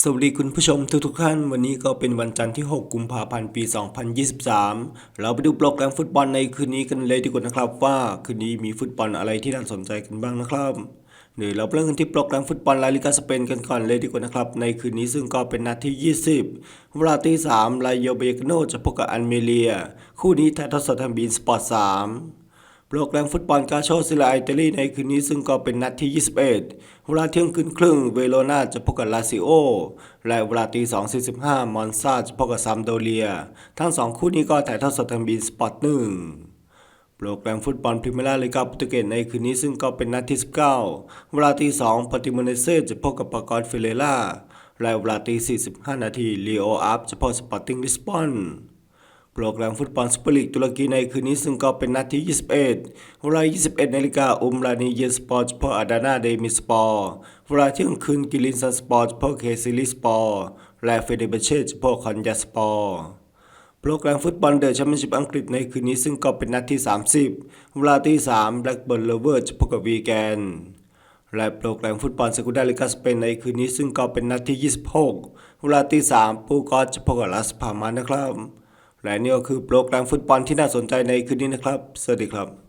สวัสดีคุณผู้ชมทุกทุกๆท่าน วันนี้ก็เป็นวันจันทร์ที่ 6 กุมภาพันธ์ปี 2023 เราไปดูโปรแกรมฟุตบอลในคืนนี้กันเลยดีกว่านะครับ ว่าคืนนี้มีฟุตบอลอะไรที่น่าสนใจกันบ้างนะครับเดี๋ยวเราเริ่มกันที่โปรแกรมฟุตบอลลาลิกาสเปนกันก่อนเลยดีกว่านะครับ ในคืนนี้ซึ่งก็เป็นนัดที่ 20 เวลาตี3ลายโยเบกโนจะพบกับอันเมเลีย คู่นี้ถ่ายทอดสดทางบีนสปอร์ต3 โปรแกรมฟุตบอลกาโชซิลาอิตาลีในคืนนี้ซึ่งก็เป็นนัดที่ 21 เวลาเที่ยงคืนครึ่ง เวโรนาจะพบกับลาซิโอ และเวลาตี2.45 มอนซาจะพบกับซัมโดเรีย ทั้งสองคู่นี้ก็ถ่ายทอดสดทางบีนสปอร์ตหนึ่งโปรแกรมฟุตบอลพรีเมียร์ลีกาโปรตุเกสในคืนนี้ซึ่งก็เป็นนัดที่ 19 เวลาตี2ปาติโมเนเซจะพบกับปากอนเฟเรล่าและเวลาตี45 นาทีลีโออัพจะพบสปอร์ติ้งลิสบอน โปรแกรมฟุตบอลซุปเปอร์ลีกตุรกีในคืนนี้ซึ่งก็เป็นนัดที่ 21 เวลา 21นาฬิกาอุมรานีเยนสปอร์ตพออาดานาเดมิสปอร์เวลาเที่ยงคืนกิลินซันสปอร์ตพอเคซิลิสปอร์และเฟเดเบเชตพอคอนยาสปอร์โปรแกรมฟุตบอลเดอะแชมเปี้ยนชิพอังกฤษในคืนนี้ซึ่งก็เป็นนัดที่ 30 เวลาที่3แบล็กเบิร์นเลเวอร์จะพบกับวีแกนและโปรแกรมฟุตบอลเซกูดาลิกาสเปนในคืนนี้ซึ่งก็เป็นนัดที่ 26 เวลาตี3ปูกอสจะพบกับลาสพามานะครับ และนี่ก็คือโปรแกรมฟุตบอลที่น่าสนใจในคืนนี้นะครับ สวัสดีครับ